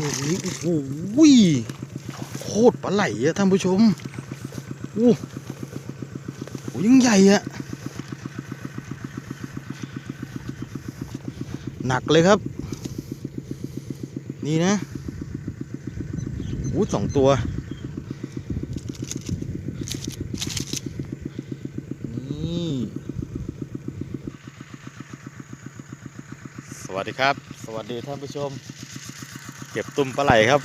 ลูกนี้โอ้โหโคตรปลาไหลอะท่านผู้ชมโอ้โหยังใหญ่อะหนักเลยครับ นี่นะโอ้สองตัว นี่ สวัสดีครับ สวัสดีท่านผู้ชม เก็บตุ้มปลาไหลครับ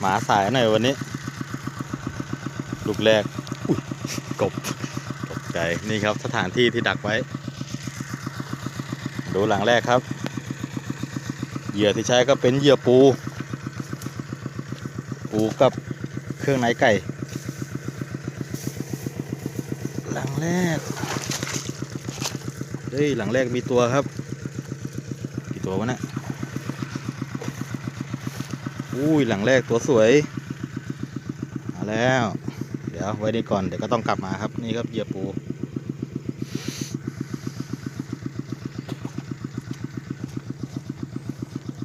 หมาสายหน่อยวันนี้ ลูกแรกอุ้ยกบตกใจนี่ครับสถานที่ที่ดักไว้ ดูหลังแรกครับ เหยื่อที่ใช้ก็เป็นเหยื่อปู ปูกับเครื่องในไก่ หลังแรกเฮ้ยหลังแรกมีตัวครับ กี่ตัววะเนะ อุ้ยหลังแรกตัวสวย มาแล้ว เดี๋ยวไว้นี่ก่อนเดี๋ยวก็ต้องกลับมาครับนี่ครับเหยื่อปู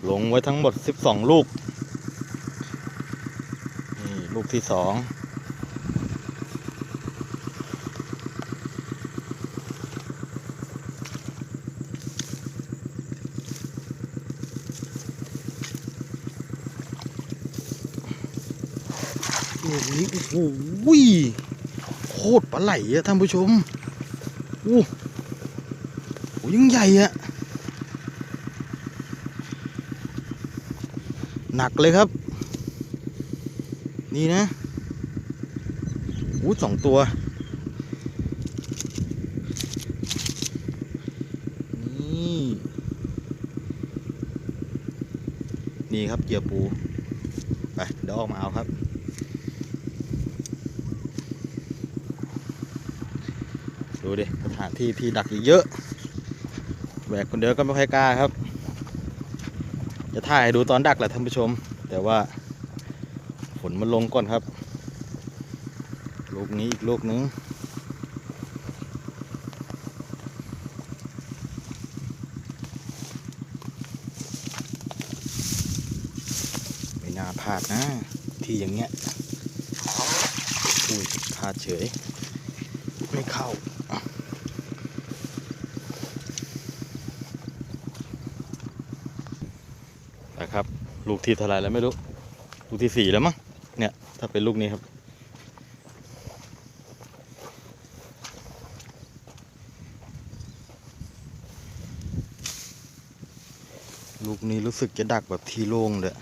ลงไว้ทั้งหมด 12 ลูก นี่ ลูกที่สอง ลูกนี้โอ้โหโคตรปลาไหลอะท่านผู้ชมโอ้โหยังใหญ่อะหนักเลยครับ นี่นะโอ้สองตัว นี่ นี่ครับเหยื่อปู ไปเดี๋ยวออกมาเอาครับ ดูดิสถานที่ที่ดักอีกเยอะแบกคนเดียวก็ไม่ค่อยกล้าครับ จะถ่ายให้ดูตอนดักแหละท่านผู้ชม แต่ว่าฝนมันลงก่อนครับ ลูกนี้อีกลูกนึงไม่น่าพลาดนะ ที่อย่างเงี้ยอุ้ยพลาดเฉย ไม่เข้า นะครับ ลูกที่เท่าไรแล้วไม่รู้ ลูกที่สี่แล้วมั้ง เนี่ย ถ้าเป็นลูกนี้ครับ ลูกนี้รู้สึกจะดักแบบทีโล่งเลย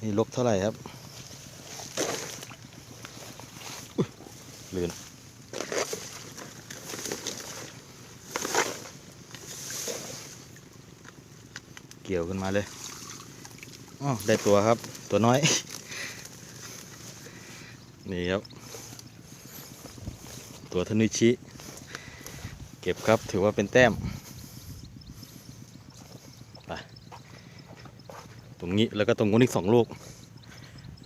นี่ลบเท่าไหร่ครับอุ๊ยลื่นเกี่ยวขึ้นมาเลย อ๋อได้ตัวครับ ตัวน้อย นี่ครับ ตัวธนิชิ เก็บครับถือว่าเป็นแต้มไปตรงนี้แล้วก็ตรงนู้นอีกสองลูก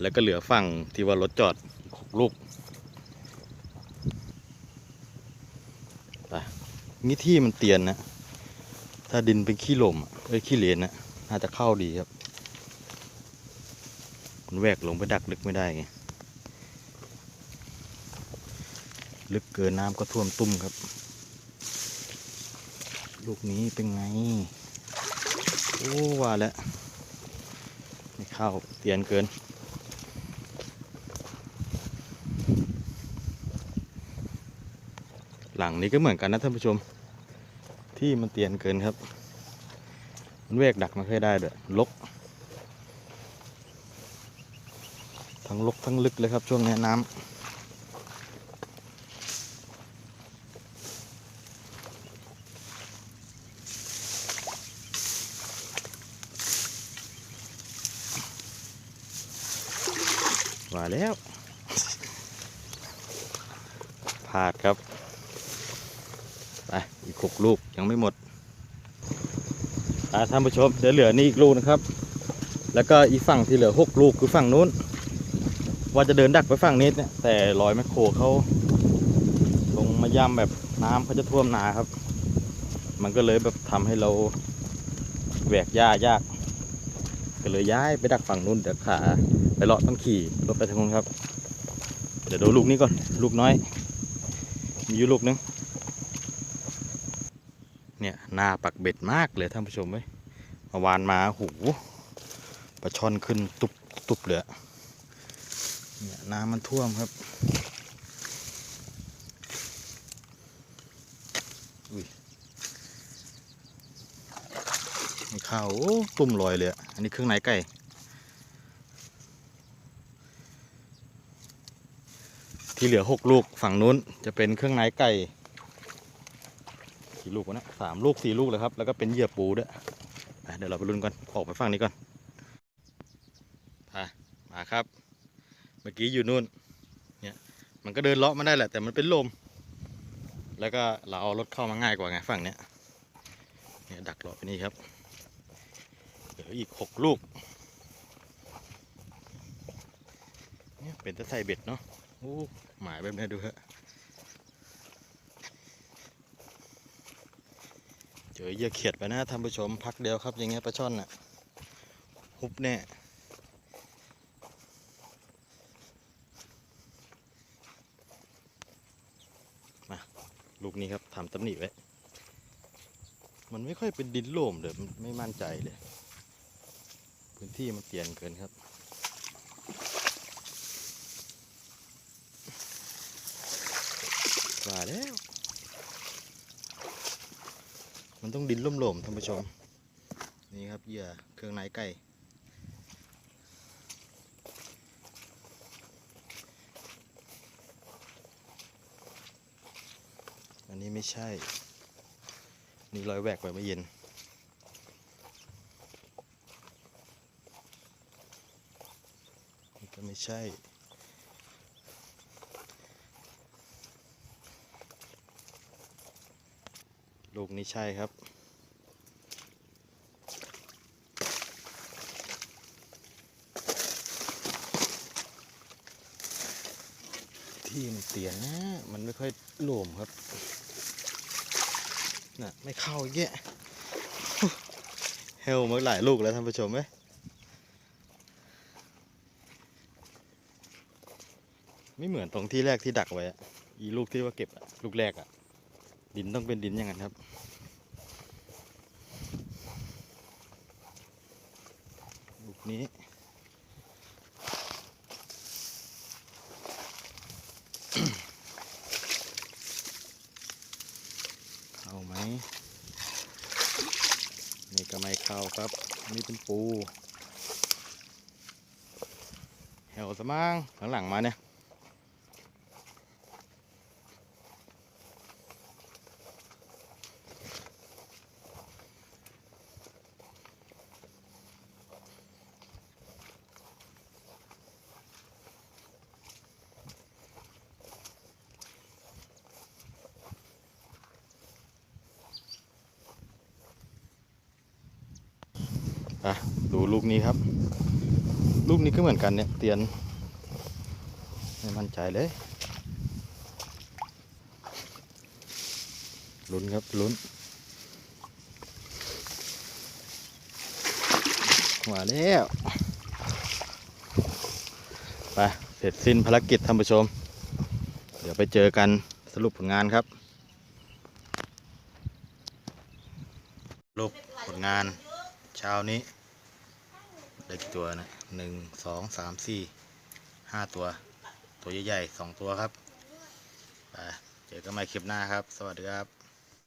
แล้วก็เหลือฝั่งที่ว่ารถจอดหกลูกไปนี่ที่มันเตียนนะ ถ้าดินเป็นขี้ลมอะเอ้ยขี้เหรียญนะน่าจะเข้าดีครับ มันแวกลงไปดักลึกไม่ได้ไงลึกเกินน้ำก็ท่วมตุ้มครับ ลูกนี้เป็นไง โอ้ว่าแล้วไม่เข้าเตียนเกิน หลังนี้ก็เหมือนกันนะท่านผู้ชม ที่มันเตียนเกินครับ มันเวกดักไม่ค่อยได้เด้อลก ทั้งลกทั้งลึกเลยครับช่วงนี้น้ำว่าแล้วพลาดครับ ไป อีกหกลูก ยังไม่หมดอ่าท่านผู้ชมเดี๋ยวเหลือนี่อีกลูกนะครับ แล้วก็อีกฝั่งที่เหลือหกลูกคือฝั่งนู้น ว่าจะเดินดักไปฝั่งนี้เนี่ย แต่รอยแมคโครเขาลงมาย่ำแบบน้ำเขาจะท่วมนาครับ มันก็เลยแบบทำให้เราแหวกหญ้ายาก ก็เลยย้ายไปดักฝั่งนู้นเดี๋ยวขาไปเลาะต้องขี่รถไปทางนู้นครับ เดี๋ยวดูลูกนี้ก่อน ลูกน้อย มีอยู่ลูกนึงเนี่ยหน้าปักเบ็ดมากเลยท่านผู้ชมเว้ยเมื่อวานมาหูปลาช่อนขึ้นตุบตุบเลย เนี่ยน้ำมันท่วมครับ อุ้ยมีข้าวตุ่มลอยเลยอะอันนี้เครื่องในไก่ที่เหลือหกลูกฝั่งนู้นจะเป็นเครื่องในไก่กี่ลูกวะนะสามลูกสี่ลูกเลยครับ แล้วก็เป็นเหยื่อปูด้วยเดี๋ยวเราไปลุ้นก่อน ออกไปฝั่งนี้ก่อนพามาครับ เมื่อกี้อยู่นู่นเนี่ยมันก็เดินเลาะมาได้แหละแต่มันเป็นลม แล้วก็เราเอารถเข้ามาง่ายกว่าไงฝั่งเนี้ยเนี่ยดักเลาะไปนี่ครับเดี๋ยวอีกหกลูกเนี่ยเป็นตะไทยเบ็ดเนาะโอ้หมายแบบนี้ดูฮะเจอเยื่อเขียดไปนะท่านผู้ชมพักเดียวครับอย่างเงี้ยปลาช่อนน่ะฮุบแน่มา ลูกนี้ครับทำตำหนิไว้ มันไม่ค่อยเป็นดินโล่มเลยไม่มั่นใจเลย พื้นที่มันเปลี่ยนเกินครับว่าแล้ว มันต้องดินล่มๆท่านผู้ชม นี่ครับเหยื่อเครื่องในไก่ นี้ไม่ใช่ นี่รอยแหวกไปเมื่อเย็น นี่ก็ไม่ใช่ ลูกนี้ใช่ครับที่มันเตียนนะ มันไม่ค่อยโหลมครับ น่ะไม่เข้าแยะเฮลมาหลายลูกแล้วท่านผู้ชมไหมไม่เหมือนตรงที่แรกที่ดักไว้อะอีลูกที่ว่าเก็บอะลูกแรกอะดินต้องเป็นดินอย่างนั้นครับ ลูกนี้ เข้าไหม นี่าครับนี่เป็นปูแหวสมังหลังๆมาเนี่ย อะดูลูกนี้ครับ ลูกนี้ก็เหมือนกันเนี่ยเตียนไม่มั่นใจเลยลุ้นครับลุ้น มาแล้วไปเสร็จสิ้นภารกิจท่านผู้ชม เดี๋ยวไปเจอกันสรุปผลงานครับ สรุปผลงาน เช้านี้ ได้กี่ตัวนะหนึ่งสองสามสี่ห้าตัว ตัวใหญ่ๆสองตัวครับไปเจอกันใหม่คลิปหน้าครับ สวัสดีครับ